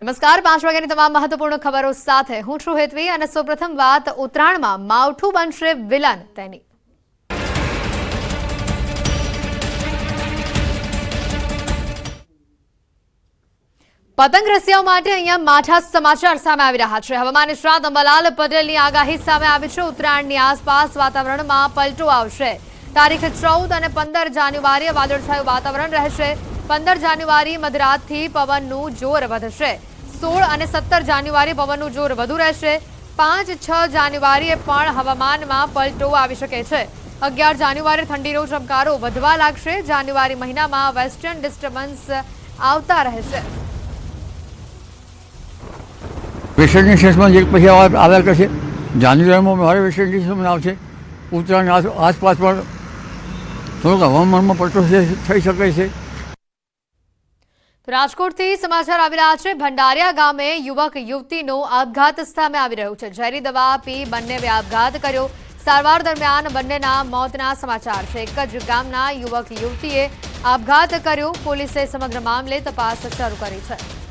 નમસ્કાર, પાંચ વાગ્યાની તમામ મહત્વપૂર્ણ ખબરો સાથે હું છું હેતવી અને સૌપ્રથમ વાત, ઉત્તરાયણમાં માવઠું બનશે વિલન, તેની. પતંગ રસિયાઓ માટે અહીંયા માઠા સમાચાર સામે આવી રહ્યા છે. હવામાન નિષ્ણાત અંબાલાલ પટેલની આગાહી સામે આવી છે. ઉત્તરાયણની આસપાસ વાતાવરણમાં પલટો આવશે. તારીખ ચૌદ અને પંદર જાન્યુઆરીએ વાદળછાયું વાતાવરણ રહેશે. પંદર જાન્યુઆરી મધરાતથી પવનનું જોર વધશે. સોળ અને સત્તર જાન્યુઆરી પવનનું જોર વધુ રહેશે. પાંચ છ જાન્યુઆરીએ પણ હવામાનમાં પલટો આવી શકે છે. અગિયાર જાન્યુઆરી ઠંડીનો ચમકારો વધવા લાગશે. જાન્યુઆરી મહિનામાં વેસ્ટર્ન ડિસ્ટર્બન્સ આવતા રહેશે. વેસ્ટર્ન ઇન્ડિઝમાં એક પછી આવા- આવ્યા કરશે. જાન્યુઆરીમાં મારે વેસ્ટર્ન ડિસ્ટર્બન્સ આવશે. ઉત્તરાયણ આસપાસ પણ થોડોક હવામાનમાં પલટો થઈ શકે છે. રાજકોટથી સમાચાર આવી રહ્યા છે. ભંડારિયા ગામે યુવક, યુવતીનો આપઘાત સામે આવી રહ્યો છે. ઝેરી દવા પી બંનેએ આપઘાત કર્યો. સારવાર દરમિયાન બંનેના મોતના સમાચાર છે. એક જ ગામના યુવક, યુવતીએ આપઘાત કર્યો. પોલીસે સમગ્ર મામલે તપાસ શરૂ કરી છે.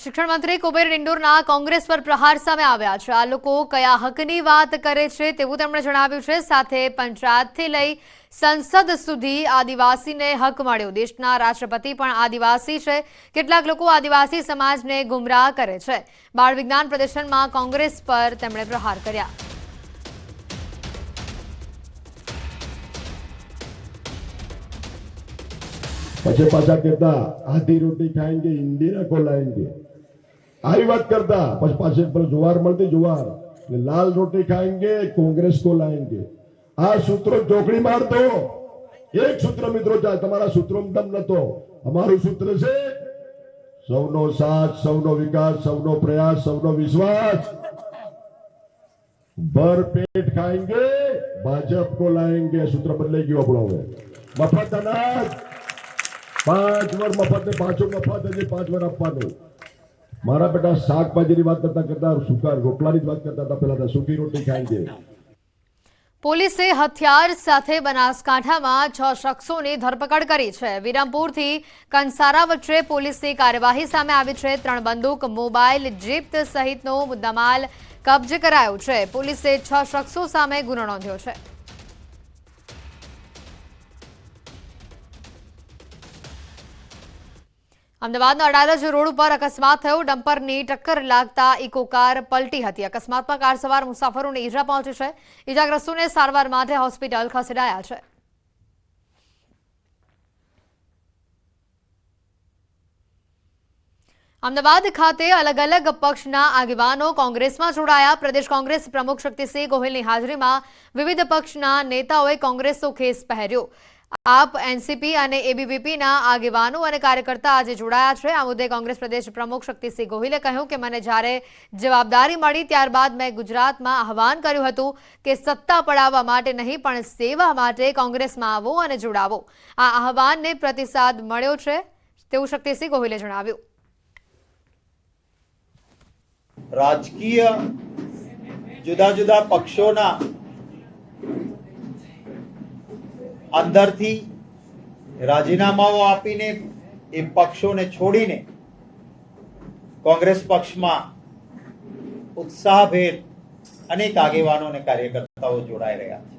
શિક્ષણ મંત્રી કુબેર ડિંડોરના કોંગ્રેસ પર પ્રહાર સામે આવ્યા છે. આ લોકો કયા હકની વાત કરે છે તેવું તેમણે જણાવ્યું છે. સાથે પંચાયતથી લઈ સંસદ સુધી આદિવાસીને હક મળ્યો. દેશના રાષ્ટ્રપતિ પણ આદિવાસી છે. કેટલાક લોકો આદિવાસી સમાજને ગુમરાહ કરે છે. બાળ વિજ્ઞાન પ્રદર્શનમાં કોંગ્રેસ પર તેમણે પ્રહાર કર્યા. પછી પાછા કહેતા આધી રોટી ખાએંગે ઇન્દિરા કો? आई बात करता पचपा सीट पर जुआर मलते जुआर लाल रोटी खाएँगे, कांग्रेस को लाएँगे। आ सूत्रो चौकड़ी मार दो। एक सूत्र मित्रों चाहे तुम्हारा सूत्रों दम न तो। हमारे सूत्र से सबनो साथ सबनो विकास सबनो प्रयास सबनो विश्वास। भर पेट खाएँगे, भाजप को लाएँगे सूत्र बदलेगी अपना मफत अनाज। पाँच बार मफत ने पाँचों मफत है पाँच बार अपना મારા બેટા શાકભાજીની વાત કરતા કરતા, સુકા રોટલાની વાત કરતા હતા તો સૂકી રોટી ખાઈ દે. પોલીસે હથિયાર સાથે બનાસકાંઠામાં છ શખ્સોની ધરપકડ કરી છે. વિરમપુરથી કંસારા વચ્ચે પોલીસની કાર્યવાહી સામે આવી છે. ત્રણ બંદૂક, મોબાઈલ, જીપ્ત સહિતનો મુદ્દામાલ કબજે કરાયો છે. પોલીસે છ શખ્સો સામે ગુનો નોંધ્યો છે. અમદાવાદના અડાલજ રોડ ઉપર અકસ્માત થયો. ડમ્પરની ટક્કર લાગતા ઇકો કાર પલટી હતી. અકસ્માતમાં કાર સવાર મુસાફરોને ઈજા પહોંચી છે. ઈજાગ્રસ્તોને સારવાર માટે હોસ્પિટલ ખસેડાયા છે. અમદાવાદ ખાતે અલગ અલગ પક્ષના આગેવાનો કોંગ્રેસમાં જોડાયા. પ્રદેશ કોંગ્રેસ પ્રમુખ શક્તિસિંહ ગોહિલની હાજરીમાં વિવિધ પક્ષના નેતાઓએ કોંગ્રેસનો ખેસ પહેર્યો. આપ એનસીપી અને એબીવીપીના આગેવાનો અને કાર્યકર્તા આજે જોડાયા છે. આ મુદ્દે કોંગ્રેસ પ્રદેશ પ્રમુખ શક્તિસિંહ ગોહિલે કહ્યું કે મને જ્યારે જવાબદારી મળી ત્યારબાદ મેં ગુજરાતમાં આહવાન કર્યું હતું કે સત્તા પડાવવા માટે નહીં, પણ સેવા માટે કોંગ્રેસમાં આવો અને જોડાવો. આ આહવાનને પ્રતિસાદ મળ્યો છે તેવું શક્તિસિંહ ગોહિલે જણાવ્યું. રાજકીય જુદા જુદા પક્ષોના અંદરથી રાજીનામાઓ આપીને એ પક્ષોને છોડીને કોંગ્રેસ પક્ષમાં ઉત્સાહભેર અનેક આગેવાનો અને કાર્યકર્તાઓ જોડાઈ રહ્યા છે.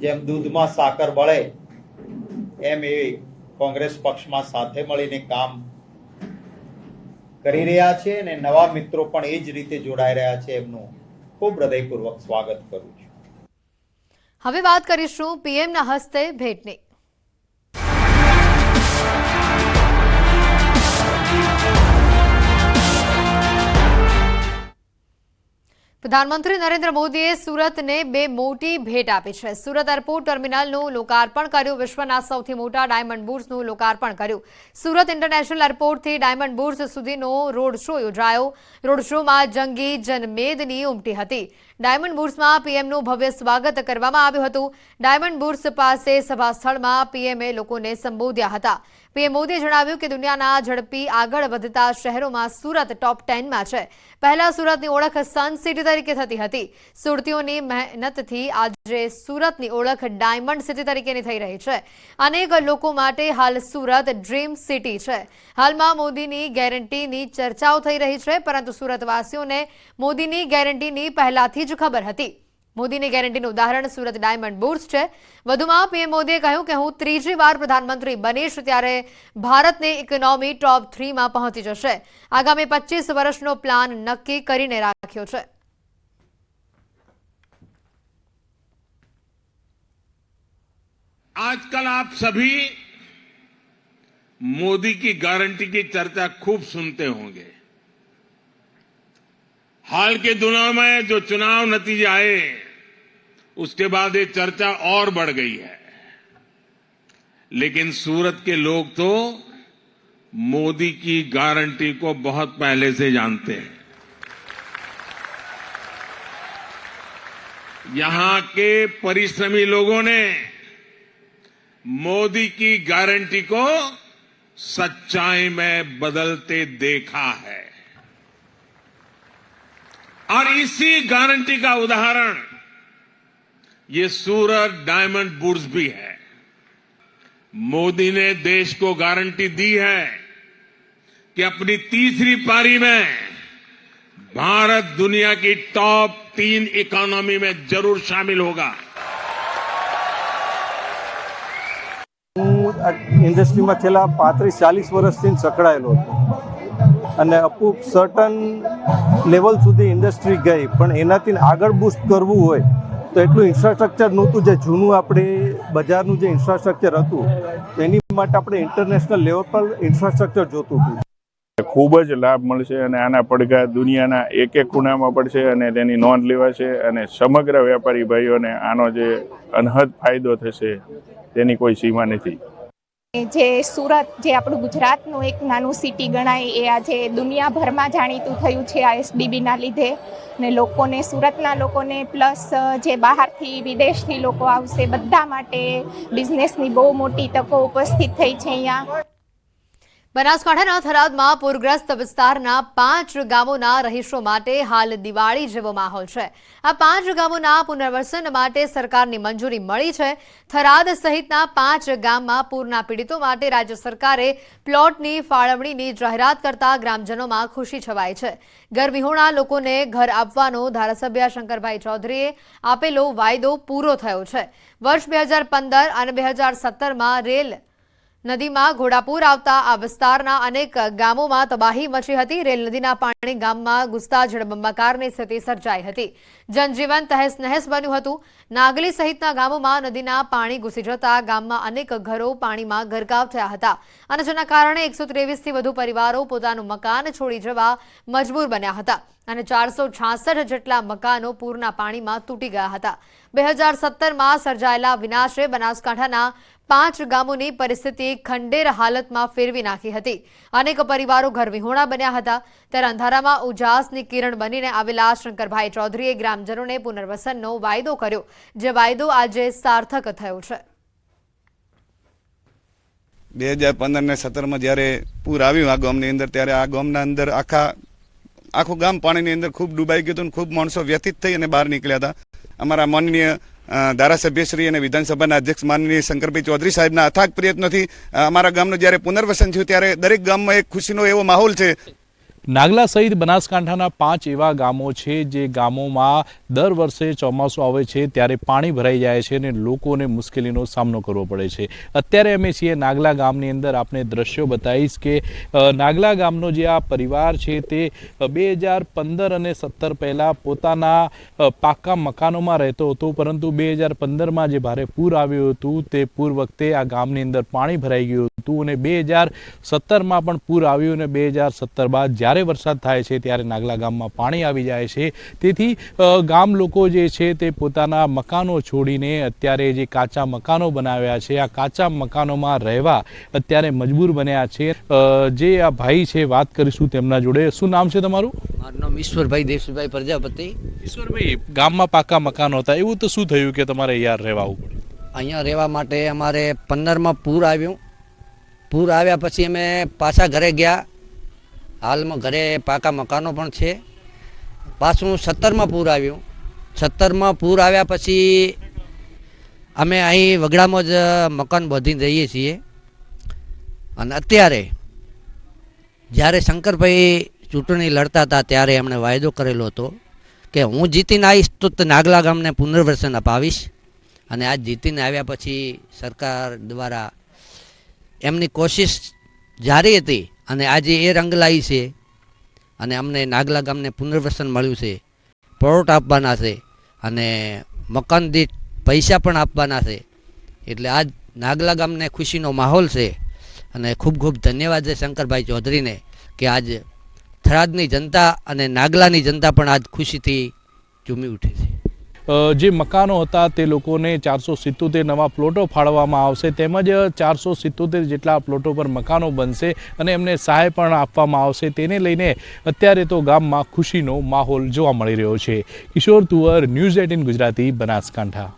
જેમ દૂધમાં સાકર બળે, એમ એ કોંગ્રેસ પક્ષમાં સાથે મળીને કામ કરી રહ્યા છે અને નવા મિત્રો પણ એ જ રીતે જોડાઈ રહ્યા છે. એમનું ખૂબ હૃદયપૂર્વક સ્વાગત કરું છું. હવે વાત કરીશું પીએમના હસ્તે ભેટની. પ્રધાનમંત્રી નરેન્દ્ર મોદીએ સુરતને બે મોટી ભેટ આપી છે. સુરત એરપોર્ટ ટર્મિનલનું લોકાર્પણ કર્યું. વિશ્વના સૌથી મોટા ડાયમંડ બુર્સનું લોકાર્પણ કર્યું. સુરત ઇન્ટરનેશનલ એરપોર્ટથી ડાયમંડ બુર્સ સુધીનો રોડ શો યોજાયો. રોડ શોમાં જંગી જનમેદની ઉમટી હતી. ડાયમંડ બુર્સમાં પીએમનું ભવ્ય સ્વાગત કરવામાં આવ્યું હતું. ડાયમંડ બુર્સ પાસે સભા સ્થળમાં પીએમએ લોકોને સંબોધ્યા હતા. પીએમ મોદીએ જણાવ્યું કે દુનિયાના ઝડપી આગળ વધતા શહેરોમાં સુરત ટોપ ટેનમાં છે. પહેલા સુરતની ઓળખ સન સિટી તરીકે થતી હતી. સુરતીઓની મહેનતથી આજે સુરતની ઓળખ ડાયમંડ સિટી તરીકેની થઈ રહી છે. અનેક લોકો માટે હાલ સુરત ડ્રીમ સિટી છે. હાલમાં મોદીની ગેરંટીની ચર્ચાઓ થઈ રહી છે, પરંતુ સુરતવાસીઓને મોદીની ગેરંટીની પહેલાથી જ ખબર હતી. મોદીની ગેરંટીનું ઉદાહરણ સુરત ડાયમંડ બુર્સ છે વધુમાં પીએમ મોદીએ કહ્યું કે હું ત્રીજી વાર પ્રધાનમંત્રી બનીશ ત્યારે ભારતની ઇકોનોમી ટોપ થ્રીમાં પહોંચી જશે આગામી પચીસ વર્ષનો પ્લાન નક્કી કરીને રાખ્યો છે आजकल आप सभी मोदी की गारंटी की चर्चा खूब सुनते होंगे हाल के दिनों में जो चुनाव नतीजे आए उसके बाद ये चर्चा और बढ़ गई है। लेकिन सूरत के लोग तो मोदी की गारंटी को बहुत पहले से जानते हैं। यहाँ के परिश्रमी लोगों ने मोदी की गारंटी को सच्चाई में बदलते देखा है। और इसी गारंटी का उदाहरण ये सूरत डायमंड बुर्स भी है मोदी ने देश को गारंटी दी है कि अपनी तीसरी पारी में भारत दुनिया की टॉप तीन इकोनॉमी में जरूर शामिल होगा હું આ ઇન્ડસ્ટ્રીમાં છેલ્લા પાંત્રીસ ચાલીસ વર્ષથી સંકળાયેલો હતો અને અપૂપ સર્ટન લેવલ સુધી ઇન્ડસ્ટ્રી ગઈ પણ એનાથી આગળ બૂસ્ટ કરવું હોય તો એટલું ઇન્ફ્રાસ્ટ્રક્ચર નહોતું જે જૂનું આપણે બજારનું જે ઇન્ફ્રાસ્ટ્રક્ચર હતું, એની માટે આપણે ઇન્ટરનેશનલ લેવલ પર ઇન્ફ્રાસ્ટ્રક્ચર જોતું હતું. ખૂબ જ લાભ મળશે અને આના પડઘા દુનિયાના એક એક ખૂણામાં પડશે અને તેની નોંધ લેવાશે અને સમગ્ર વેપારી ભાઈઓને આનો જે અનહદ ફાયદો થશે તેની કોઈ સીમા નથી. જે સુરત, જે આપણું ગુજરાતનું એક નાનું સિટી ગણાય, એ આજે દુનિયાભરમાં જાણીતું થયું છે આ એસડીબીના લીધે. ને લોકોને, સુરતના લોકોને પ્લસ જે બહારથી વિદેશથી લોકો આવશે, બધા માટે બિઝનેસની બહુ મોટી તકો ઉપસ્થિત થઈ છે અહીંયા. બનાસકાંઠાના થરાદમાં પૂરગ્રસ્ત વિસ્તારના પાંચ ગામોના રહીશો માટે હાલ દિવાળી જેવો માહોલ છે. આ પાંચ ગામોના પુનર્વસન માટે સરકારની મંજૂરી મળી છે. થરાદ સહિતના પાંચ ગામમાં પૂરના પીડિતો માટે રાજ્ય સરકારે પ્લોટની ફાળવણીની જાહેરાત કરતા ગ્રામજનોમાં ખુશી છવાઈ છે. ઘરવિહોણા લોકોને ઘર આપવાનો ધારાસભ્ય શંકરભાઈ ચૌધરીએ આપેલો વાયદો પૂરો થયો છે. વર્ષ બે અને બે હજાર સત્તરમાં રેલ નદીમાં ઘોડાપૂર આવતા આ વિસ્તારના અનેક ગામોમાં તબાહી મચી હતી. રેલ નદીના પાણી ગામમાં ઘૂસતા જળબંબાકારની સ્થિતિ સર્જાઈ હતી. જનજીવન તહેસ નહેસ બન્યું હતું. નાગલી સહિતના ગામોમાં નદીના પાણી ઘૂસી જતા ગામમાં અનેક ઘરો પાણીમાં ગરકાવ થયા હતા અને જેના કારણે એકસો ત્રેવીસથી વધુ પરિવારો પોતાનું મકાન છોડી જવા મજબૂર બન્યા હતા અને ચારસો જેટલા મકાનો પૂરના પાણીમાં તૂટી ગયા હતા. બે હજાર સત્તરમાં સર્જાયેલા વિનાશે બનાસકાંઠાના પાંચ ગામોની પરિસ્થિતિ ખંડેર હાલતમાં ફેરવી નાખી હતી. અનેક પરિવારો ઘરવિહોણા બન્યા હતા. ત્યારે અંધારામાં ઉજાસની કિરણ બનીને આવેલા શંકરભાઈ ચૌધરીએ ગ્રામજનોને પુનર્વસનનો વાયદો કર્યો, જે વાયદો આજે સાર્થક થયો છે. બે હજાર પંદર ને સત્તરમાં જ્યારે પૂર આવ્યું આ ગામની અંદર, ત્યારે આ ગામના અંદર આખા, આખું ગામ પાણીની અંદર ખૂબ ડૂબાઈ ગયું હતું ખૂબ માણસો વ્યથિત થઈ અને બહાર નીકળ્યા હતા. અમારા માનનીય ધારાસભ્યશ્રી અને વિધાનસભાના અધ્યક્ષ માનનીય શંકરભાઈ ચૌધરી સાહેબના અથાગ પ્રયત્નોથી અમારા ગામનું જ્યારે પુનર્વસન થયું ત્યારે દરેક ગામમાં એક ખુશીનો એવો માહોલ છે. નાગલા સહિત બનાસકાંઠાના પાંચ એવા ગામો છે જે ગામોમાં દર વર્ષે ચોમાસું આવે છે ત્યારે પાણી ભરાઈ જાય છે અને લોકોને મુશ્કેલીનો સામનો કરવો પડે છે. અત્યારે અમે છીએ નાગલા ગામની અંદર. આપણે દ્રશ્યો બતાવીશ કે નાગલા ગામનો જે આ પરિવાર છે તે બે હજાર પંદર અને સત્તર પહેલાં પોતાના પાકા મકાનોમાં રહેતો હતો. પરંતુ બે હજાર પંદરમાં જે ભારે પૂર આવ્યું હતું તે પૂર વખતે આ ગામની અંદર પાણી ભરાઈ ગયું હતું અને બે હજાર સત્તરમાં પણ પૂર આવ્યું અને બે હજાર સત્તર બાદ જ્યારે વરસાદ થાય છે ત્યારે નાગલા ગામમાં પાણી આવી જાય છે. તેથી અ, ગામ લોકો જે છે તે પોતાના મકાનો છોડીને અત્યારે જે કાચા મકાનો બનાવ્યા છે આ કાચા મકાનોમાં રહેવા અત્યારે મજબૂર બન્યા છે. જે આ ભાઈ છે વાત કરીશું તેમના જોડે. શું નામ છે તમારું? મારું નામ ઈશ્વરભાઈ દેશભાઈ પ્રજાપતિ. ઈશ્વરભાઈ ગામમાં પાકા મકાનો હતા. એવું તો શું થયું કે તમારે યાર રહેવા આવવું પડ્યું અહીંયા રહેવા માટે અમારે પંદરમાં પૂર આવ્યું. પૂર આવ્યા પછી અમે પાછા ઘરે ગયા. હાલમાં ઘરે પાકા મકાનો પણ છે. પાછું સત્તરમાં પૂર આવ્યું. સત્તરમાં પૂર આવ્યા પછી અમે અહીં વગડામાં જ મકાન બાંધીને રહીએ છીએ. અને અત્યારે જ્યારે શંકરભાઈ ચૂંટણી લડતા હતા ત્યારે એમણે વાયદો કરેલો હતો કે હું જીતીને આવીશ તો નાગલા ગામને પુનર્વસન અપાવીશ. અને આ જીતીને આવ્યા પછી સરકાર દ્વારા એમની કોશિશ જારી હતી અને આજે એ રંગ લાવી છે. અને અમને નાગલા ગામને પુનર્વસન મળ્યું છે. પ્લોટ આપવાના છે અને મકાન દીઠ પૈસા પણ આપવાના છે. એટલે આજ નાગલા ગામને ખુશીનો માહોલ છે અને ખૂબ ખૂબ ધન્યવાદ છે શંકરભાઈ ચૌધરીને કે આજ થરાદની જનતા અને નાગલાની જનતા પણ આજ ખુશીથી ઝૂમી ઉઠી છે. જે મકાનો હતા તે લોકોને ચારસો સિત્તોતેર નવા પ્લોટો ફાળવવામાં આવશે તેમજ ચારસો સિત્તોતેર જેટલા પ્લોટો પર મકાનો બનશે અને એમને સહાય પણ આપવામાં આવશે. તેને લઈને અત્યારે તો ગામમાં ખુશીનો માહોલ જોવા મળી રહ્યો છે. Kishor Tuvar, news eighteen Gujarati, Banaskantha.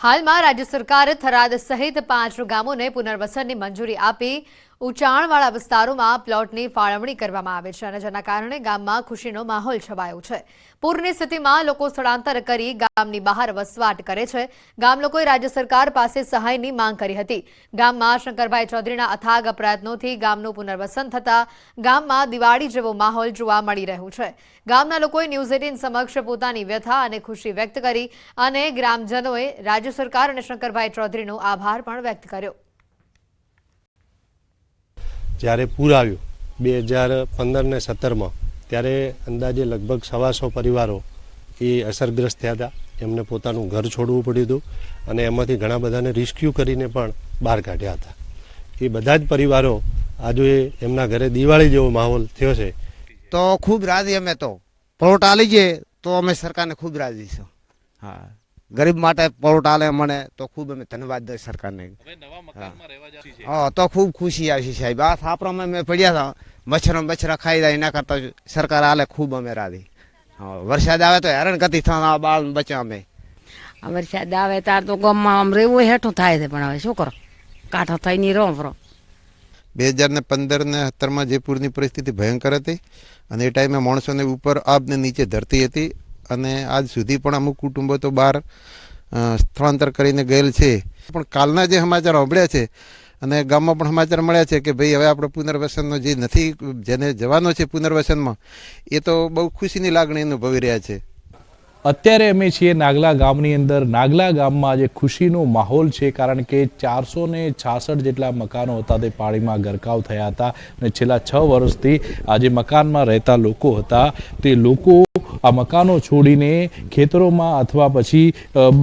હાલમાં રાજ્ય સરકારે થરાદ સહિત પાંચ ગામોને પુનર્વસનની મંજૂરી આપી ઊંચાણવાળા વિસ્તારોમાં પ્લોટની ફાળવણી કરવામાં આવે છે અને જેના કારણે ગામમાં ખુશીનો માહોલ છવાયો છે. પૂરની સ્થિતિમાં લોકો સ્થળાંતર કરી ગામની બહાર વસવાટ કરે છે. ગામ લોકોએ રાજ્ય સરકાર પાસે સહાયની માંગ કરી હતી. ગામમાં શંકરભાઈ ચૌધરીના અથાગ પ્રયત્નોથી ગામનું પુનર્વસન થતા ગામમાં દિવાળી જેવો માહોલ જોવા મળી રહ્યું છે. ગામના લોકોએ ન્યૂઝ એટીન સમક્ષ પોતાની વ્યથા અને ખુશી વ્યક્ત કરી અને ગ્રામજનોએ રાજ્ય સરકાર અને શંકરભાઈ ચૌધરીનો આભાર પણ વ્યક્ત કર્યો. જ્યારે પૂર આવ્યું, બે હજાર પંદર ને સત્તરમાં, ત્યારે અંદાજે લગભગ સવાસો પરિવારો એ અસરગ્રસ્ત થયા હતા. એમને પોતાનું ઘર છોડવું પડ્યું હતું અને એમાંથી ઘણા બધાને રિસ્ક્યુ કરીને પણ બહાર કાઢ્યા હતા. એ બધા જ પરિવારો આજે એમના ઘરે દિવાળી જેવો માહોલ થયો છે. તો ખૂબ રાજી અમે તો. પરોટા આલી જઈએ તો અમે સરકારને ખૂબ રાજી છું હા. ગરીબ માટે પ્લોટ આલે મને તો ખૂબ અમે ધન્યવાદ દઈએ સરકારને. હા. તો ખૂબ ખુશી આવી સાહેબ. આ થાપરામાં મેં પડ્યા હતા. મચ્છરો મચ્છરા ખાઈ જાય એના કરતા સરકાર આલે ખૂબ અમે રાધી. હા વરસાદ આવે તો હેરાન ગતિ થવાના બાળ બચ્યા અમે વરસાદ આવે તાર તો ગામમાં આમ રહેવું હેઠું થાય છે પણ હવે શું કરો? કાંઠો થઈ નહીં રહો ફરો બે હજાર ને પંદર ને સત્તરમાં જયપુરની પરિસ્થિતિ ભયંકર હતી અને એ ટાઈમે માણસોને ઉપર આબ ને નીચે ધરતી હતી. અને આજ સુધી પણ અમુક કુટુંબો તો બહાર સ્થળાંતર કરીને ગયેલ છે. પણ કાલના જે સમાચાર સાંભળ્યા છે અને ગામમાં પણ સમાચાર મળ્યા છે કે ભાઈ હવે આપણે પુનર્વસનનો જે નથી, જેને જવાનો છે પુનર્વસનમાં, એ તો બહુ ખુશીની લાગણી અનુભવી રહ્યા છે. અત્યારે અમે છીએ નાગલા ગામની અંદર. નાગલા ગામમાં આજે ખુશીનો માહોલ છે કારણ કે ચારસો ને છાસઠ જેટલા મકાનો હતા તે પાણીમાં ગરકાવ થયા હતા અને છેલ્લા છ વર્ષથી આ જે મકાનમાં રહેતા લોકો હતા. તે લોકો આ મકાનો છોડીને ખેતરોમાં અથવા પછી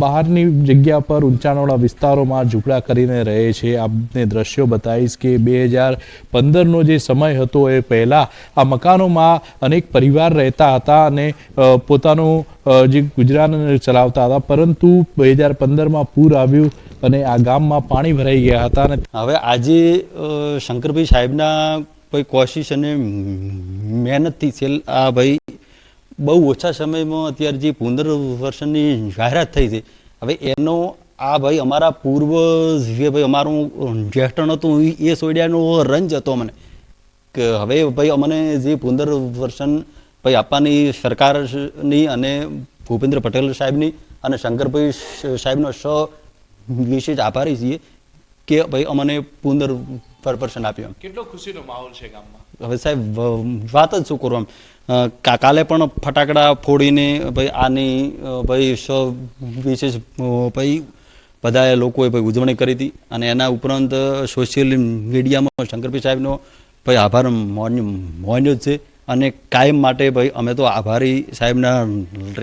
બહારની જગ્યા પર ઊંચાણવાળા વિસ્તારોમાં ઝૂંપડા કરીને રહે છે. આપને દ્રશ્યો બતાવીશ કે બે હજાર પંદરનો જે સમય હતો એ પહેલાં આ મકાનોમાં અનેક પરિવાર રહેતા હતા અને પોતાનું જે ગુજરાતને ચલાવતા હતા, પરંતુ બે હજાર પંદરમાં પૂર આવ્યું અને આ ગામમાં પાણી ભરાઈ ગયા હતા અને હવે આજે શંકરભાઈ સાહેબના કોઈ કોશિશ અને મહેનતથી છેલ્લ આ ભાઈ બહુ ઓછા સમયમાં અત્યારે જે પુનર્વસનની જાહેરાત થઈ છે, હવે એનો આ ભાઈ અમારા પૂર્વ જે ભાઈ અમારું જ્યેષ્ઠણ હતું એ સોડિયાનો રંજ હતો મને. કે હવે ભાઈ અમને જે પુનર્વસન ભાઈ આપવાની સરકારની અને ભૂપેન્દ્ર પટેલ સાહેબની અને શંકરભાઈ સાહેબનો સ વિશેષ આભારી છીએ કે ભાઈ અમને પુનર્વસન આપ્યું કેટલો ખુશીનો માહોલ છે ગામમાં? હવે સાહેબ વાત જ શું કરું આમ કાલે પણ ફટાકડા ફોડીને ભાઈ આની ભાઈ સ વિશેષ ભાઈ બધાએ લોકોએ ભાઈ ઉજવણી કરી હતી અને એના ઉપરાંત સોશિયલ મીડિયામાં શંકરભાઈ સાહેબનો ભાઈ આભાર માન્યો માન્યો જ છે. અને કાયમ માટે ભાઈ અમે તો આભારી સાહેબના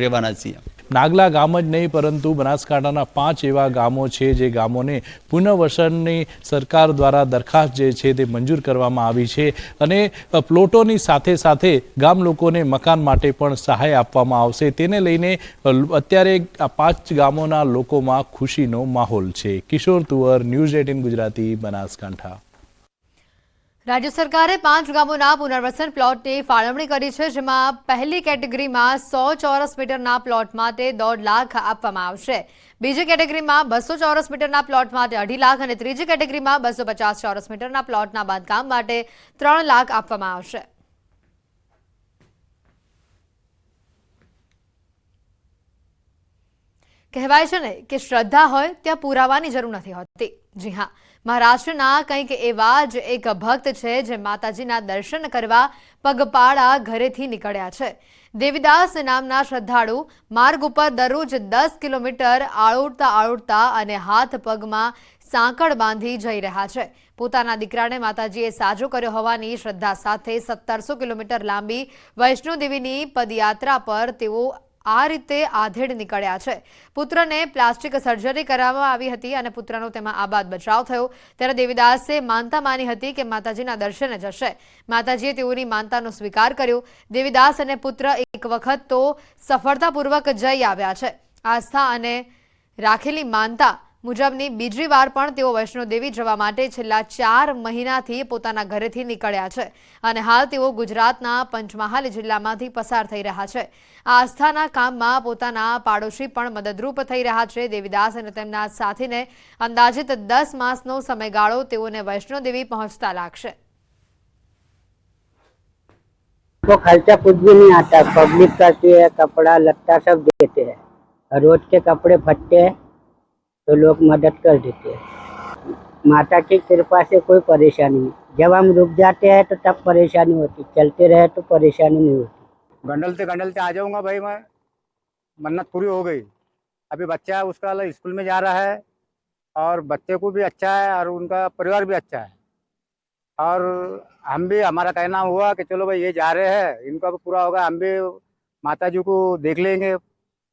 રહેવાના છીએ. નાગલા ગામ જ નહીં, પરંતુ બનાસકાંઠાના પાંચ એવા ગામો છે જે ગામોને પુનર્વસનની સરકાર દ્વારા દરખાસ્ત જે છે તે મંજૂર કરવામાં આવી છે અને પ્લોટોની સાથે સાથે ગામ લોકોને મકાન માટે પણ સહાય આપવામાં આવશે. તેને લઈને અત્યારે આ પાંચ ગામોના લોકોમાં ખુશીનો માહોલ છે. Kishor Tuvar, news eighteen Gujarati, Banaskantha. રાજ્ય સરકારે પાંચ ગામોના પુનર્વસન પ્લોટની ફાળવણી કરી છે, જેમાં પહેલી કેટેગરીમાં સો ચોરસ મીટરના પ્લોટ માટે દોઢ લાખ આપવામાં આવશે. બીજી કેટેગરીમાં બસો ચોરસ મીટરના પ્લોટ માટે અઢી લાખ અને ત્રીજી કેટેગરીમાં બસો પચાસ ચોરસ મીટરના પ્લોટના બાંધકામ માટે ત્રણ લાખ આપવામાં આવશે. કહેવાય છે ને કે શ્રદ્ધા હોય, ત્યાં પુરાવાની જરૂર નથી હોતી. જી હા. મહારાષ્ટ્રના કંઈક એવા જ એક ભક્ત છે જે માતાજીના દર્શન કરવા પગપાળા ઘરેથી નીકળ્યા છે. દેવીદાસ નામના શ્રદ્ધાળુ માર્ગ ઉપર દરરોજ દસ કિલોમીટર આળોડતા આળોડતા અને હાથ પગમાં સાંકળ બાંધી જઈ રહ્યા છે. પોતાના દીકરાને માતાજીએ સાજો કર્યો હોવાની શ્રદ્ધા સાથે સત્તરસો કિલોમીટર લાંબી વૈષ્ણોદેવીની પદયાત્રા પર તેઓ આ રીતે આધેડ નીકળ્યા છે. પુત્રને પ્લાસ્ટિક સર્જરી કરવામાં આવી હતી અને પુત્રનો તેમાં આબાદ બચાવ થયો. ત્યારે દેવીદાસે માનતા માની હતી કે માતાજીના દર્શને જશે. માતાજીએ તેઓની માનતાનો સ્વીકાર કર્યો. દેવીદાસ અને પુત્ર એક વખત તો સફળતાપૂર્વક જઈ આવ્યા છે. આસ્થા અને રાખેલી માનતા મુજબની બીજી વાર પણ તેઓ વૈષ્ણોદેવી જવા માટે છેલ્લા ચાર મહિનાથી પોતાના ઘરેથી નીકળ્યા છે અને હાલ તેઓ ગુજરાતના પંચમહાલ જિલ્લામાંથી પસાર થઈ રહ્યા છે આ આસ્થાના કામમાં પોતાના પાડોશી પણ મદદરૂપ થઈ રહ્યા છે દેવીદાસ અને તેમના સાથીને અંદાજિત દસ માસનો સમયગાળો તેઓને વૈષ્ણોદેવી પહોંચતા લાગશે वो खर्चा कुछ भी नहीं आता पब्लिक करती है कपड़ा लत्ता सब देते हैं और रोज के कपड़े फटते हैं तो लोग मदद कर देते हैं। माता की कृपा से कोई परेशानी नहीं। जब हम रुक जाते हैं तो तब परेशानी होती चलते रहे तो परेशानी नहीं होती। गंडलते गंडलते आ जाऊँगा भाई मैं। मन्नत पूरी हो गई। अभी बच्चा उसका स्कूल में जा रहा है और बच्चे को भी अच्छा है और उनका परिवार भी अच्छा है। और हम भी, हमारा कहना हुआ कि चलो भाई ये जा रहे हैं। इनका भी पूरा होगा। हम भी माता जी को देख लेंगे।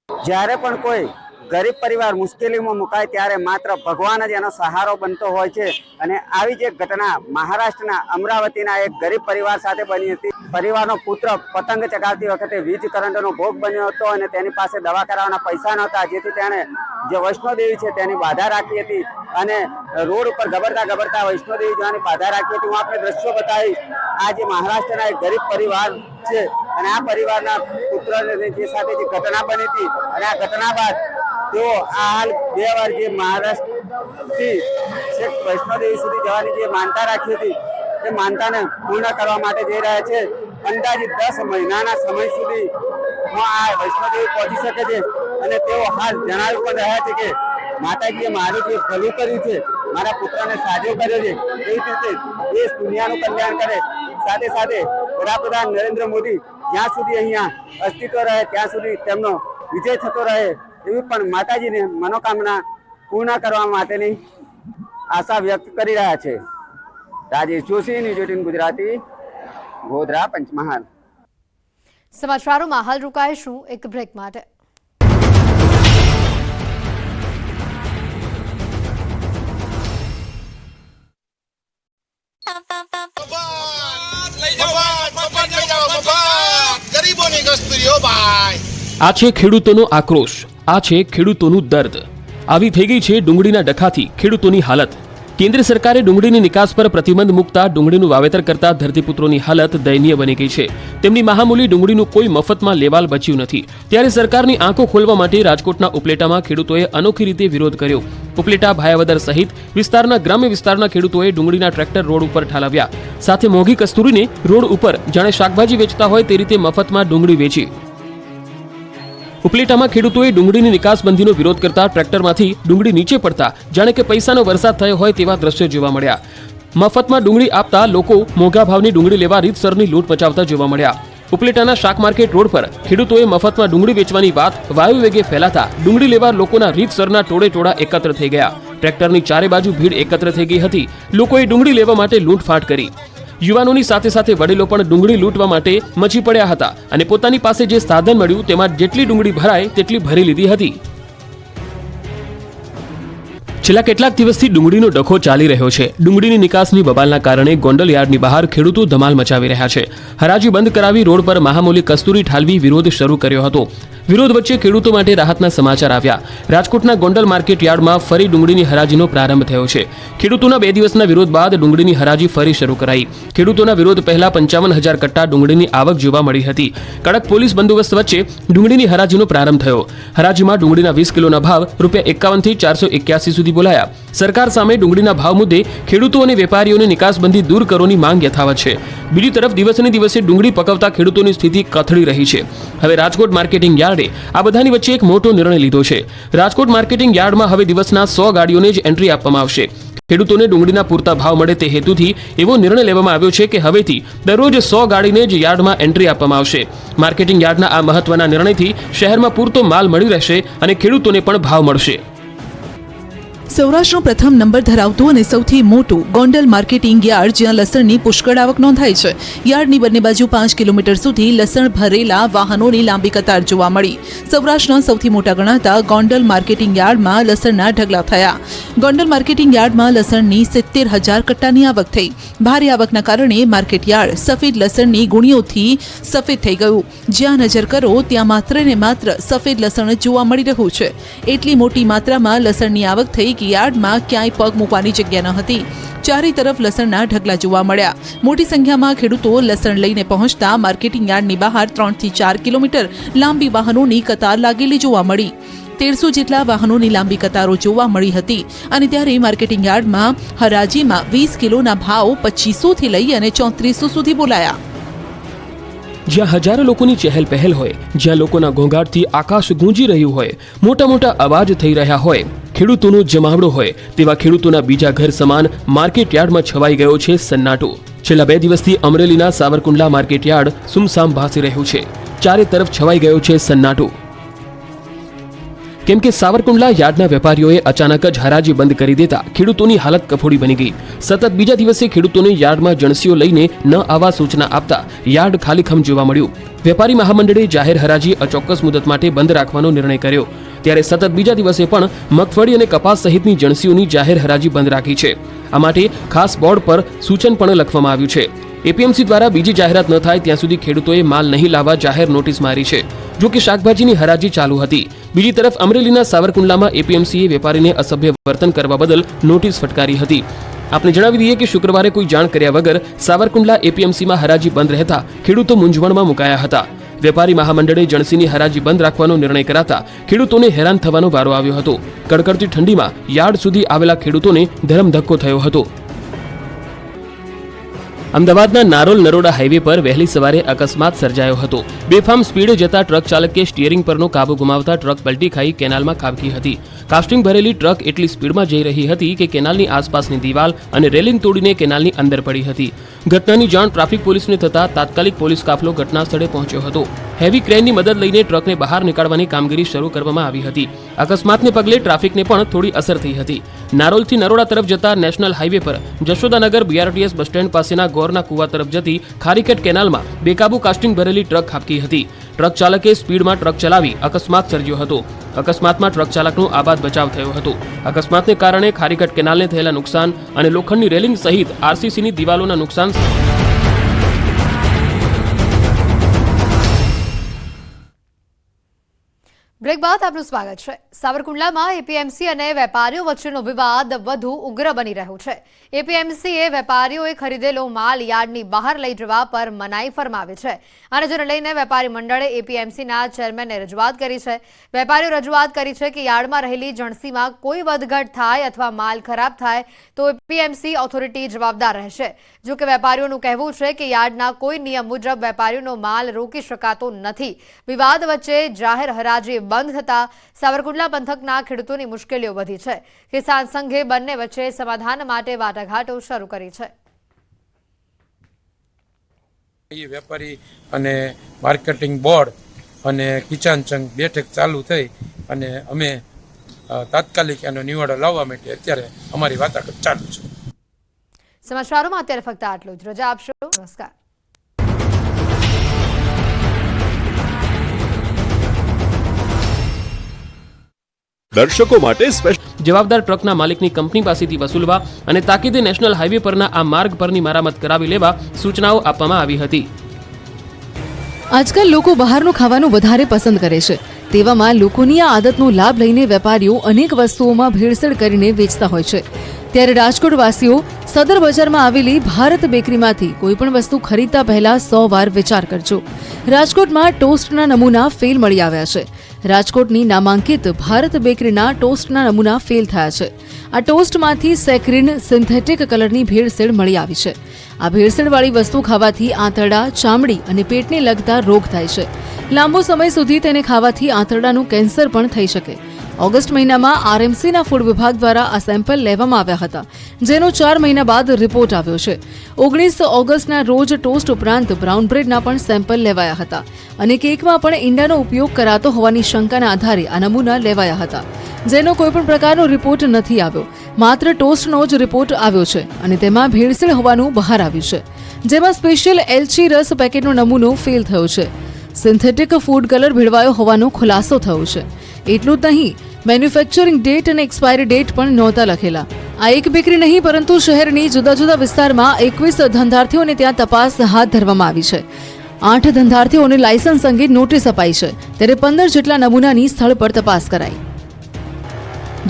जा रहे पर कोई। ગરીબ પરિવાર મુશ્કેલીમાં મુકાય ત્યારે માત્ર ભગવાન જ એનો સહારો બનતો હોય છે. અને આવી જ એક ઘટના મહારાષ્ટ્રના અમરાવતીના એક ગરીબ પરિવાર સાથે બની હતી. પરિવારનો પુત્ર પતંગ ચગાવતી વખતે વીજ કરંટનો ભોગ બન્યો હતો અને તેની પાસે દવા કરાવવાના પૈસા નહોતા, જેથી તેણે જે વૈષ્ણોદેવી છે તેની બાધા રાખી હતી. અને રોડ ઉપર ગબડતા ગબડતા વૈષ્ણોદેવી જવાની બાધા રાખી હતી. હું આપણે દ્રશ્યો બતાવીશ. આ જે મહારાષ્ટ્રના એક ગરીબ પરિવાર છે અને આ પરિવારના પુત્રને જે સાથે જે ઘટના બની હતી અને આ ઘટના બાદ તેઓ આ હાલ બે વાર જે મહારાષ્ટ્રથી છેક વૈષ્ણોદેવી સુધી જવાની જે માનતા રાખી હતી તે માનતાને પૂર્ણ કરવા માટે જઈ રહ્યા છે. અંદાજિત દસ મહિનાના સમય સુધી આ વૈષ્ણોદેવી પહોંચી શકે છે અને તેઓ હાલ જણાવી પણ રહ્યા છે કે માતાજીએ મારું જે ભલું કર્યું છે, મારા પુત્રને સાજો કર્યો છે, એવી રીતે દેશ દુનિયાનું કલ્યાણ કરે. સાથે સાથે વડાપ્રધાન નરેન્દ્ર મોદી જ્યાં સુધી અહીંયા અસ્તિત્વ રહે, ત્યાં સુધી તેમનો વિજય થતો રહે એવી પણ માતાજીને મનોકામના પૂર્ણ કરવા માટેની આશા વ્યક્ત કરી રહ્યા છે. Rajesh Joshi news eighteen Gujarati Godhra Panchmahal. સમાચારોમાં હાલ રોકાઈશું એક બ્રેક માટે. આ છે ખેડૂતોનો આક્રોશ. આ છે ખેડૂતોનું દર્દ. આવી થઈ ગઈ છે ડુંગળીના ડખાથી ખેડૂતોની હાલત. કેન્દ્ર સરકારે ડુંગળીની નિકાસ પર પ્રતિબંધ મૂકતા ડુંગળીનું વાવેતર કરતા ધરતીપુત્રોની હાલત દયનીય બની ગઈ છે. તેમની મહામૂલી ડુંગળીનું કોઈ મફતમાં લેવાલ બચ્યું નથી. ત્યારે સરકારની આંખો ખોલવા માટે રાજકોટના ઉપલેટામાં ખેડૂતોએ અનોખી રીતે વિરોધ કર્યો. ઉપલેટા, ભાયાવદર સહિત વિસ્તારના ગ્રામ્ય વિસ્તારના ખેડૂતોએ ડુંગળીના ટ્રેક્ટર રોડ ઉપર ઠાલવ્યા. સાથે મોંઘી કસ્તુરીને રોડ ઉપર જાણે શાકભાજી વેચતા હોય તે રીતે મફતમાં ડુંગળી વેચી. ઉપલેટામાં ખેડૂતોએ ડુંગળીની નિકાસબંધીનો વિરોધ કરતા ટ્રેક્ટરમાંથી ડુંગળી નીચે પડતા, જાણે કે પૈસાનો વરસાદ થયો હોય તેવા દ્રશ્યો જોવા મળ્યા. મફતમાં ડુંગળી આપતા લોકો મોંઘા ભાવની ડુંગળી લેવા રીતસરની લૂંટ મચાવતા જોવા મળ્યા. ઉપલેટાના શાક માર્કેટ રોડ પર ખેડૂતોએ મફતમાં ડુંગળી વેચવાની વાત વાયુ વેગે ફેલાતા ડુંગળી લેવા લોકોના રીતસરના ટોળે ટોળા એકત્ર થઈ ગયા. ટ્રેક્ટરની ચારે બાજુ ભીડ એકત્ર થઈ ગઈ હતી. લોકોએ ડુંગળી લેવા માટે લૂંટફાટ કરી. યુવાનોની સાથે સાથે વડીલો પણ ડુંગળી લૂંટવા માટે મચી પડ્યા હતા અને પોતાની પાસે જે સાધન મળ્યું તેમાં જેટલી ડુંગળી ભરાય તેટલી ભરી લીધી હતી. છેલ્લા કેટલાક દિવસથી ડુંગળીનો ડખો ચાલી રહ્યો છે. ડુંગળીની નિકાસની બબાલના કારણે ગોંડલ યાર્ડની બહાર ખેડૂતો ધમાલ મચાવી રહ્યા છે. હરાજી બંધ કરાવી રોડ પર મહામૂલી કસ્તુરી ઠાલવી વિરોધ શરૂ કર્યો હતો. વિરોધ વચ્ચે ખેડૂતો માટે રાહતના સમાચાર આવ્યા. રાજકોટના ગોંડલ માર્કેટ યાર્ડમાં ફરી ડુંગળીની હરાજીનો પ્રારંભ થયો છે. ખેડૂતોના બે દિવસના વિરોધ બાદ ડુંગળીની હરાજી ફરી શરૂ કરાઈ. ખેડૂતોના વિરોધ પહેલા પંચાવન હજાર કટ્ટા ડુંગળીની આવક જોવા મળી હતી. કડક પોલીસ બંદોબસ્ત વચ્ચે ડુંગળીની હરાજીનો પ્રારંભ થયો. હરાજીમાં ડુંગળીના વીસ કિલોના ભાવ રૂપિયા એકાવનથી ચારસો એક્યાસી સુધી બોલાયા. સરકાર સામે ડુંગળીના ભાવ મુદ્દે ખેડૂતો અને વેપારીઓને નિકાસબંધી દૂર કરવાની માંગ યથાવત છે. બીજી તરફ દિવસને દિવસે ડુંગળી પકવતા ખેડૂતોની સ્થિતિ કથળી રહી છે. હવે રાજકોટ માર્કેટિંગ યાર્ડે આ બધાની વચ્ચે એક મોટો નિર્ણય લીધો છે. રાજકોટ માર્કેટિંગ યાર્ડમાં હવે દિવસના સો ગાડીઓને જ એન્ટ્રી આપવામાં આવશે. ખેડૂતોને ડુંગળીના પૂરતા ભાવ મળે તે હેતુથી એવો નિર્ણય લેવામાં આવ્યો છે કે હવેથી દરરોજ સો ગાડીને જ યાર્ડમાં એન્ટ્રી આપવામાં આવશે. માર્કેટિંગ યાર્ડના આ મહત્વના નિર્ણયથી શહેરમાં પૂરતો માલ મળી રહેશે અને ખેડૂતોને પણ ભાવ મળશે. સૌરાષ્ટ્રનો પ્રથમ નંબર ધરાવતું અને સૌથી મોટું ગોંડલ માર્કેટિંગ યાર્ડ, જ્યાં લસણની પુષ્કળ આવક નોંધાઈ છે. યાર્ડની બંને બાજુ પાંચ કિલોમીટર સુધી લસણ ભરેલા વાહનોની લાંબી કતાર જોવા મળી. સૌરાષ્ટ્રના સૌથી મોટા ગણાતા ગોંડલ માર્કેટિંગ યાર્ડમાં લસણના ઢગલા થયા. ગોંડલ માર્કેટિંગ યાર્ડમાં લસણની સિત્તેર હજાર કટ્ટાની આવક થઈ. ભારે આવકના કારણે માર્કેટ યાર્ડ સફેદ લસણની ગુણીઓથી સફેદ થઈ ગયું. જ્યાં નજર કરો, ત્યાં માત્ર ને માત્ર સફેદ લસણ જોવા મળી રહ્યું છે. એટલી મોટી માત્રામાં લસણની આવક થઈ કે યાર્ડમાં ક્યાંય પગ મૂકવાની જગ્યા ન હતી. ચારે તરફ લસણના ઢગલા જોવા મળ્યા. મોટી સંખ્યામાં ખેડૂતો લસણ લઈને પહોંચતા માર્કેટિંગ યાર્ડની બહાર ત્રણથી ચાર કિલોમીટર લાંબી વાહનોની કતાર લાગેલી જોવા મળી. તેરસો જેટલા વાહનોની લાંબી કતારો જોવા મળી હતી અને ત્યારે માર્કેટિંગ યાર્ડમાં હરાજીમાં વીસ કિલોના ભાવ પચીસોથી લઈ અને ચોત્રીસો સુધી બોલાયા. જ્યાં હજારો લોકોની ચહેલ પહેલ હોય, જ્યાં લોકોના ઘોંઘાટથી આકાશ ગુંજી રહ્યું હોય મોટા મોટા અવાજ થઈ રહ્યા હોય. ખેડૂતોનો જમાવડો હોય તેવા ખેડૂતોના બીજા ઘર સમાન માર્કેટયાર્ડમાં છવાઈ ગયો છે સન્નાટો. છેલ્લા બે દિવસથી અમરેલીના સાવરકુંડલા માર્કેટયાર્ડ સુમસામ ભાસી રહ્યું છે. ચારે તરફ છવાઈ ગયો છે સન્નાટો. કેમ કે સાવરકુંડલા યાર્ડના વેપારીઓએ અચાનક જ હરાજી બંધ કરી દેતા ખેડૂતોની હાલત કફોડી બની ગઈ. સતત બીજા દિવસે ખેડૂતોને યાર્ડમાં જણસીઓ લઈને ન આવવા સૂચના આપતા યાર્ડ ખાલીખમ જોવા મળ્યું. વેપારી મહામંડળે જાહેર હરાજી અચોક્કસ મુદત માટે બંધ રાખવાનો નિર્ણય કર્યો. ત્યારે સતત બીજા દિવસે પણ મગફળી અને કપાસ સહિતની જણસીઓની જાહેર હરાજી બંધ રાખી છે. આ માટે ખાસ બોર્ડ પર સૂચન પણ લખવામાં આવ્યું છે. એપીએમસી દ્વારા બીજી જાહેરાત ન થાય ત્યાં સુધી ખેડૂતોએ માલ નહીં લાવવા જાહેર નોટિસ મારી છે. જો કે શાકભાજીની હરાજી ચાલુ હતી. બીજી તરફ અમરેલીના સાવરકુંડલામાં એપીએમસીએ વેપારીને અસભ્ય વર્તન કરવા બદલ નોટિસ ફટકારી હતી. આપણે જણાવી દઈએ કે શુક્રવારે કોઈ જાણ કર્યા વગર સાવરકુંડલા એપીએમસીમાં હરાજી બંધ રહેતા ખેડૂતો મૂંઝવણમાં મુકાયા હતા. વેપારી મહામંડળે જણસીની હરાજી બંધ રાખવાનો નિર્ણય કરાતા ખેડૂતોને હેરાન થવાનો વારો આવ્યો હતો. કડકડતી ઠંડીમાં યાર્ડ સુધી આવેલા ખેડૂતોને ધરમ ધક્કો થયો હતો. અમદાવાદના નારોલ નરોડા હાઈવે પર વહેલી સવારે અકસ્માત સર્જાયો હતો. બેફામ સ્પીડે જતા ટ્રક ચાલકે સ્ટીયરિંગ પરનો કાબુ ગુમાવતા ટ્રક પલટી ખાઈ કેનાલમાં ખાબકી હતી. કાસ્ટિંગ ભરેલી ટ્રક એટલી સ્પીડમાં જઈ રહી હતી કે કેનાલની આસપાસની દિવાલ અને રેલિંગ તોડીને કેનાલની અંદર પડી હતી. ઘટનાની જાણ ટ્રાફિક પોલીસને થતા તાત્કાલિક પોલીસ કાફલો ઘટના સ્થળે પહોંચ્યો હતો. હેવી ક્રેનની મદદ લઈને ટ્રકને બહાર નીકાળવાની કામગીરી શરૂ કરવામાં આવી હતી. અકસ્માતને પગલે ટ્રાફિકને પણ થોડી અસર થઈ હતી. નારોલથી નરોડા તરફ જતા નેશનલ હાઈવે પર જશોદાનગર બીઆરટીએસ બસ સ્ટેન્ડ પાસેના ગોરના કુવા તરફ જતી ખારીકેટ કેનાલમાં બેકાબુ કાસ્ટિંગ ભરેલી ટ્રક ખાબકી હતી. ટ્રક ચાલકે સ્પીડમાં ટ્રક ચલાવી અકસ્માત સર્જ્યો હતો. અકસ્માતમાં ટ્રક ચાલકનો આબાદ બચાવ થયો હતો. અકસ્માતને કારણે ખારીકટ કેનાલને થયેલા નુકસાન અને લોખંડની રેલિંગ સહિત આરસીસીની દિવાલોના નુકસાન બ્રેક બાદ આપનું સ્વાગત છે. સાવરકુંડલામાં એપીએમસી અને વેપારીઓ વચ્ચેનો વિવાદ વધુ ઉગ્ર બની રહ્યો છે. એપીએમસીએ વેપારીઓએ ખરીદેલો માલ યાર્ડની બહાર લઈ જવા પર મનાઈ ફરમાવી છે. અને જેને લઈને વેપારી મંડળે એપીએમસીના ચેરમેનને રજૂઆત કરી છે. વેપારીઓ રજૂઆત કરી છે કે યાર્ડમાં રહેલી જણસીમાં કોઈ વધઘટ થાય અથવા માલ ખરાબ થાય તો એપીએમસી ઓથોરિટી જવાબદાર રહેશે. જો કે વેપારીઓનું કહેવું છે કે યાર્ડના કોઈ નિયમ મુજબ વેપારીઓનો માલ રોકી શકાતો નથી. વિવાદ વચ્ચે જાહેર હરાજી બંધ થતા સાવરકુંડલા પંથકના ખેડૂતોની મુશ્કેલીઓ વધી છે. કિસાન સંઘે બંને વચ્ચે સમાધાન માટે વાટાઘાટો શરૂ કરી છે. વેપારી અને માર્કેટિંગ બોર્ડ અને કિસાન સંઘ બેઠક ચાલુ થઈ અને અમે તાત્કાલિક એનો નિવાડો લાવવા માટે અત્યારે અમારી વાટાઘાટ ચાલુ છે. સમાચારોમાં અત્યારે ફક્ત આટલું જ. રજા આપશો. નમસ્કાર. દર્શકો માટે સ્પેશિયલ જવાબદાર ટ્રકના માલિકની કંપની પાસેથી વસૂલવા અને તાકીદે નેશનલ હાઈવે પરના આ માર્ગ પરની મરામત કરાવી લેવા સૂચનાઓ આપવામાં આવી હતી. આજકાલ લોકો બહારનું ખાવાનું વધારે પસંદ કરે છે. તેવામાં લોકોની આ આદતનો લાભ લઈને વેપારીઓ અનેક વસ્તુઓમાં ભેળસેળ કરીને વેચતા હોય છે. ત્યારે રાજકોટ વાસીઓ સદર બજારમાં આવેલી ભારત બેકરીમાંથી કોઈ પણ વસ્તુ ખરીદતા પહેલા સો વાર વિચાર કરજો. રાજકોટમાં ટોસ્ટના નમૂના ફેલ મળી આવ્યા છે. રાજકોટની નામાંકિત ભારત બેકરીના ટોસ્ટના નમૂના ફેલ થયા છે. આ ટોસ્ટમાંથી સેક્રિન સિન્થેટિક કલરની ભેળસેળ મળી આવી છે. આ ભેળસેળવાળી વસ્તુ ખાવાથી આંતરડા, ચામડી અને પેટને લગતા રોગ થાય છે. લાંબો સમય સુધી તેને ખાવાથી આંતરડાનું કેન્સર પણ થઈ શકે. ઓગસ્ટ મહિનામાં આરએમસીના ફૂડ વિભાગ દ્વારા આ સેમ્પલ લેવામાં આવ્યા હતા, જેનો ચાર મહિના બાદ રિપોર્ટ આવ્યો છે. ઓગણીસ ઓગસ્ટના રોજ ટોસ્ટ ઉપરાંત બ્રાઉન બ્રેડના પણ સેમ્પલ લેવાયા હતા અને કેકમાં પણ ઈંડાનો ઉપયોગ કરાતો હોવાની શંકાના આધારે આ નમૂના લેવાયા હતા. જેનો કોઈપણ પ્રકારનો રિપોર્ટ નથી આવ્યો. માત્ર ટોસ્ટનો જ રિપોર્ટ આવ્યો છે અને તેમાં ભેળસેળ હોવાનું બહાર આવ્યું છે. જેમાં સ્પેશિયલ એલચી રસ પેકેટનો નમૂનો ફેલ થયો છે. સિન્થેટિક ફૂડ કલર ભેળવાયો હોવાનો ખુલાસો થયો છે. એટલું જ નહીં મેન્યુફેક્ચરિંગ ડેટ અને એક્સપાયરી ડેટ પણ નહોતા લખેલા. આ એક બેકરી નહીં, પરંતુ શહેરની જુદા જુદા વિસ્તારમાં એકવીસ ધંધાર્થીઓને ત્યાં તપાસ હાથ ધરવામાં આવી છે. આઠ ધંધાર્થીઓને લાયસન્સ અંગે નોટિસ અપાઈ છે. ત્યારે પંદર જેટલા નમૂનાની સ્થળ પર તપાસ કરાઈ.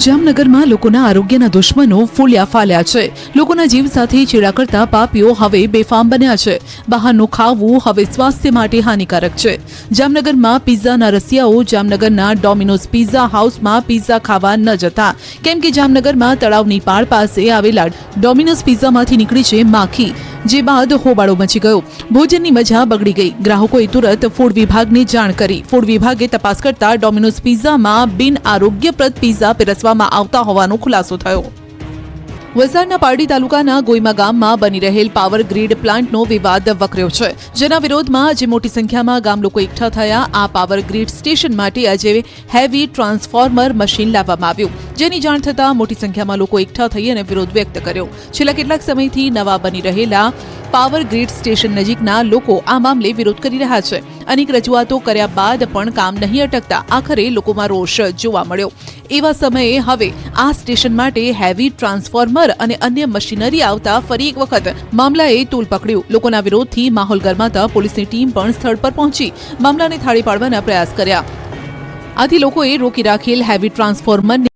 જામનગરમાં લોકોના આરોગ્યના દુશ્મનો ફૂલ્યા ફાલ્યા છે. લોકોના જીવ સાથે ચેડા કરતા પાપીઓ હવે બેફામ બન્યા છે. બહારનું ખાવું હવે સ્વાસ્થ્ય માટે હાનિકારક છે. જામનગરમાં પિઝાના રસિયાઓ જામનગરના ડોમિનોઝ પિઝા હાઉસમાં પિઝા ખાવા ન જતા. કેમ કે જામનગરમાં તળાવની પાળ પાસે આવેલા ડોમિનોઝ પિઝામાંથી નીકળી છે માખી, જે બાદ હોબાળો મચી ગયો. ભોજનની મજા બગડી ગઈ. ગ્રાહકોએ તુરંત ફૂડ વિભાગને જાણ કરી. ફૂડ વિભાગે તપાસ કરતા ડોમિનોઝ પિઝામાં બિન આરોગ્યપ્રદ પિઝા પીરસવામાં આવતા હોવાનો ખુલાસો થયો. વલસાડના પારડી તાલુકાના ગોઈમા ગામમાં બની રહેલ પાવર ગ્રીડ પ્લાન્ટનો વિવાદ વકર્યો છે. જેના વિરોધમાં આજે મોટી સંખ્યામાં ગામ લોકો એકઠા થયા. આ પાવર ગ્રીડ સ્ટેશન માટે આજે હેવી ટ્રાન્સફોર્મર મશીન લાવવામાં આવ્યું. જેની જાણ થતાં મોટી સંખ્યામાં લોકો એકઠા થઈ અને વિરોધ વ્યક્ત કર્યો. છેલ્લા કેટલાક સમયથી નવા બની રહેલા પાવર ગ્રીડ સ્ટેશન નજીકના લોકો આ મામલે વિરોધ કરી રહ્યા છે. અનેક રજૂઆતો કર્યા બાદ પણ કામ નહીં અટકતા આખરે લોકોમાં રોષ જોવા મળ્યો. એવા સમયે હવે આ સ્ટેશન માટે હેવી ટ્રાન્સફોર્મર અને અન્ય મશીનરી આવતા ફરી એક વખત મામલાએ તૂલ પકડ્યું. લોકોના વિરોધથી માહોલ ગરમાતા પોલીસની ટીમ પણ સ્થળ પર પહોંચી. મામલાને થાળી પાડવાના પ્રયાસ કર્યા. આથી લોકોએ રોકી રાખેલ હેવી ટ્રાન્સફોર્મરને